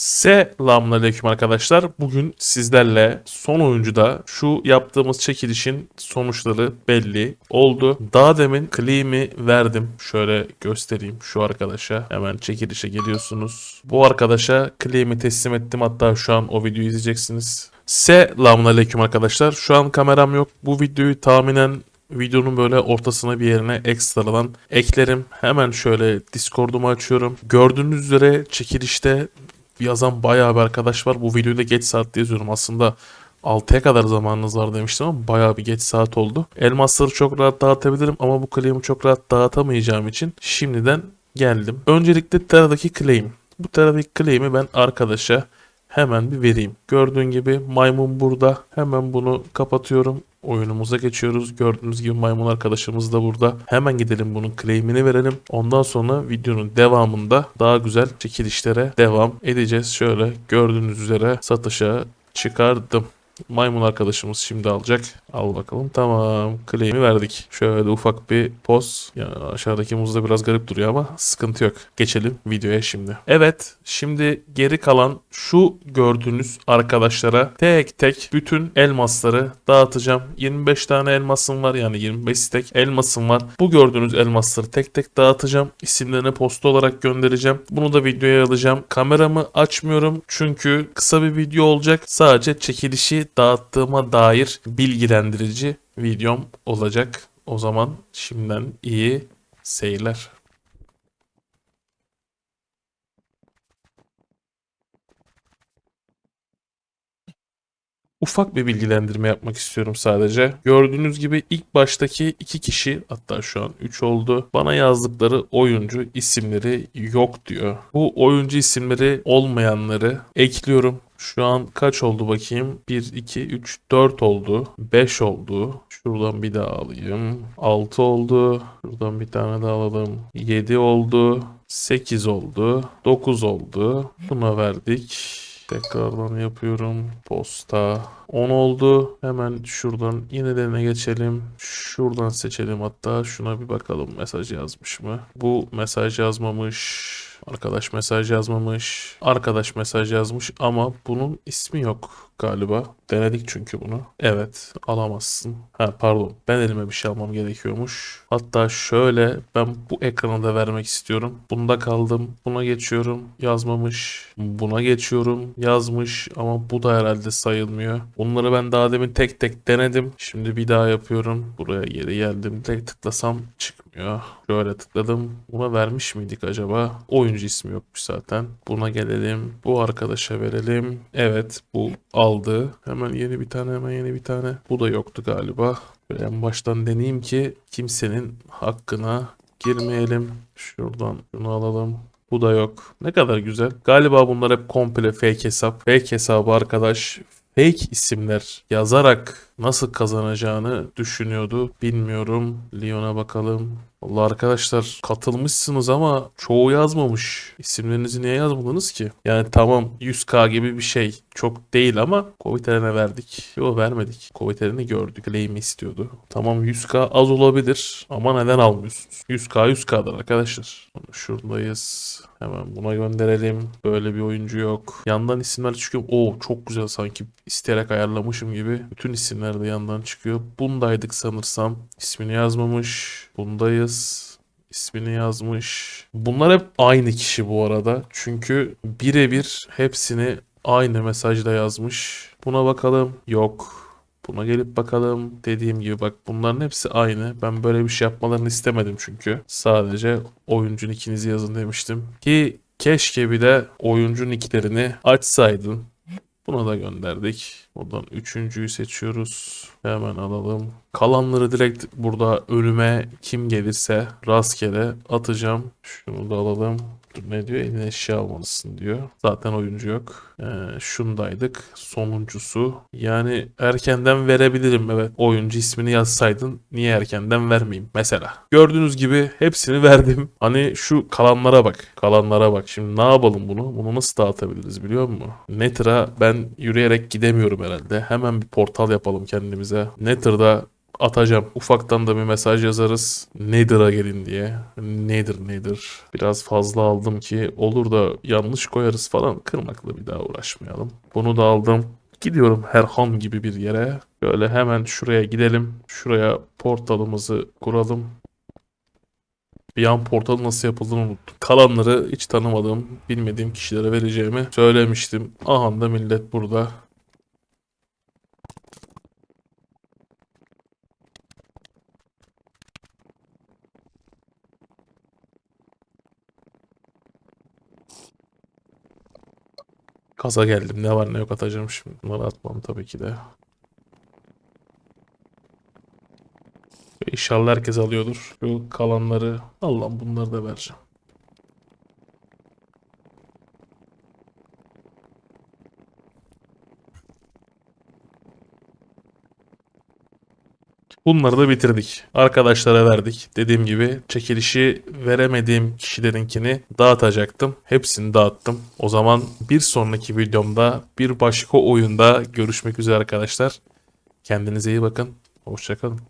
Selamünaleyküm arkadaşlar. Bugün sizlerle son oyuncuda şu yaptığımız çekilişin sonuçları belli oldu. Daha demin claim'i verdim. Şöyle göstereyim şu arkadaşa. Hemen çekilişe geliyorsunuz. Bu arkadaşa claim'i teslim ettim. Hatta şu an o videoyu izleyeceksiniz. Selamünaleyküm arkadaşlar. Şu an kameram yok. Bu videoyu tahminen videonun böyle ortasına bir yerine ekstradan eklerim. Hemen şöyle Discord'umu açıyorum. Gördüğünüz üzere çekilişte yazan bayağı bir arkadaş var. Bu videoyu da geç saatte yazıyorum. Aslında 6'ya kadar zamanınız var demiştim ama bayağı bir geç saat oldu. Elmasları çok rahat dağıtabilirim ama bu claim'i çok rahat dağıtamayacağım için şimdiden geldim. Öncelikle Terra'daki claim. Bu Terra'daki claim'i ben arkadaşa hemen bir vereyim. Gördüğün gibi maymun burada. Hemen bunu kapatıyorum. Oyunumuza geçiyoruz. Gördüğünüz gibi maymun arkadaşımız da burada. Hemen gidelim bunun claim'ini verelim. Ondan sonra videonun devamında daha güzel çekilişlere devam edeceğiz. Şöyle gördüğünüz üzere satışa çıkardım. Maymun arkadaşımız şimdi alacak. Al bakalım. Tamam. Claim'i verdik. Şöyle ufak bir poz. Yani aşağıdaki muz da biraz garip duruyor ama sıkıntı yok. Geçelim videoya şimdi. Evet. Şimdi geri kalan şu gördüğünüz arkadaşlara tek tek bütün elmasları dağıtacağım. 25 tane elmasım var yani 25 stek elmasım var. Bu gördüğünüz elmasları tek tek dağıtacağım. İsimlerini posta olarak göndereceğim. Bunu da videoya alacağım. Kameramı açmıyorum çünkü kısa bir video olacak. Sadece çekilişi dağıttığıma dair bilgilendirici videom olacak. O zaman şimdiden iyi seyirler. Ufak bir bilgilendirme yapmak istiyorum sadece. Gördüğünüz gibi ilk baştaki iki kişi hatta şu an 3 oldu. Bana yazdıkları oyuncu isimleri yok diyor. Bu oyuncu isimleri olmayanları ekliyorum. Şu an kaç oldu bakayım? 1, 2, 3, 4 oldu. 5 oldu. Şuradan bir daha alayım. 6 oldu. Şuradan bir tane daha alalım. 7 oldu. 8 oldu. 9 oldu. Buna verdik. Tekrardan yapıyorum. Posta 10 oldu. Hemen şuradan yenilerine geçelim. Şuradan seçelim hatta. Şuna bir bakalım mesaj yazmış mı? Bu mesaj yazmamış. Arkadaş mesaj yazmamış. Arkadaş mesaj yazmış ama bunun ismi yok galiba. Denedik çünkü bunu. Evet alamazsın. Ha pardon ben elime bir şey almam gerekiyormuş. Hatta şöyle ben bu ekranı da vermek istiyorum. Bunda kaldım. Buna geçiyorum. Yazmamış. Buna geçiyorum. Yazmış ama bu da herhalde sayılmıyor. Bunları ben daha demin tek tek denedim. Şimdi bir daha yapıyorum. Buraya geri geldim. Tek tıklasam çıkmıyor. Şöyle tıkladım. Buna vermiş miydik acaba? Oyuncu ismi yokmuş zaten. Buna gelelim. Bu arkadaşa verelim. Evet bu aldı. Hemen yeni bir tane hemen yeni bir tane. Bu da yoktu galiba. Böyle en baştan deneyeyim ki kimsenin hakkına girmeyelim. Şuradan şunu alalım. Bu da yok. Ne kadar güzel. Galiba bunlar hep komple fake hesap. Fake hesabı arkadaş fake isimler yazarak nasıl kazanacağını düşünüyordu. Bilmiyorum. Lyon'a bakalım. Vallahi arkadaşlar katılmışsınız ama çoğu yazmamış. İsimlerinizi niye yazmadınız ki? Yani tamam 100k gibi bir şey. Çok değil ama Koviter'ine verdik. Yo vermedik. Koviter'ini gördük. Claim'i istiyordu. Tamam 100k az olabilir ama neden almıyorsunuz? 100k 100k'dır arkadaşlar. Şuradayız. Hemen buna gönderelim. Böyle bir oyuncu yok. Yandan isimler çıkıyor. Oo çok güzel sanki isteyerek ayarlamışım gibi. Bütün isimler de yandan çıkıyor. Bundaydık sanırsam. İsmini yazmamış. Bundayız. İsmini yazmış. Bunlar hep aynı kişi bu arada. Çünkü birebir hepsini aynı mesajla yazmış. Buna bakalım. Yok. Buna gelip bakalım. Dediğim gibi bak bunların hepsi aynı. Ben böyle bir şey yapmalarını istemedim çünkü. Sadece oyuncunun ikinizi yazın demiştim. Ki keşke bir de oyuncu nicklerini açsaydın. Buna da gönderdik. Buradan üçüncüyü seçiyoruz. Hemen alalım. Kalanları direkt burada önüme kim gelirse rastgele atacağım. Şunu da alalım. Dur ne diyor? Eline eşya almalısın diyor. Zaten oyuncu yok. Ee, şundaydık. Sonuncusu. Yani erkenden verebilirim. Evet. Oyuncu ismini yazsaydın niye erkenden vermeyeyim? Mesela. Gördüğünüz gibi hepsini verdim. Hani şu kalanlara bak. Kalanlara bak. Şimdi ne yapalım bunu? Bunu nasıl dağıtabiliriz biliyor musun? Nether'a ben yürüyerek gidemiyorum herhalde. Hemen bir portal yapalım kendimize. Nether'da atacağım. Ufaktan da bir mesaj yazarız. Nether'a gelin diye. Nedir nedir. Biraz fazla aldım ki olur da yanlış koyarız falan. Kırmakla bir daha uğraşmayalım. Bunu da aldım. Gidiyorum Herhan gibi bir yere. Böyle hemen şuraya gidelim. Şuraya portalımızı kuralım. Bir an portal nasıl yapıldığını unuttum. Kalanları hiç tanımadığım, bilmediğim kişilere vereceğimi söylemiştim. Aha da millet burada. Kaza geldim. Ne var ne yok atacağım şimdi. Bunları atmam tabii ki de. İnşallah herkes alıyordur. Şu kalanları Allah'ım bunları da vereceğim. Bunları da bitirdik. Arkadaşlara verdik. Dediğim gibi çekilişi veremediğim kişilerinkini dağıtacaktım. Hepsini dağıttım. O zaman bir sonraki videomda bir başka oyunda görüşmek üzere arkadaşlar. Kendinize iyi bakın. Hoşçakalın.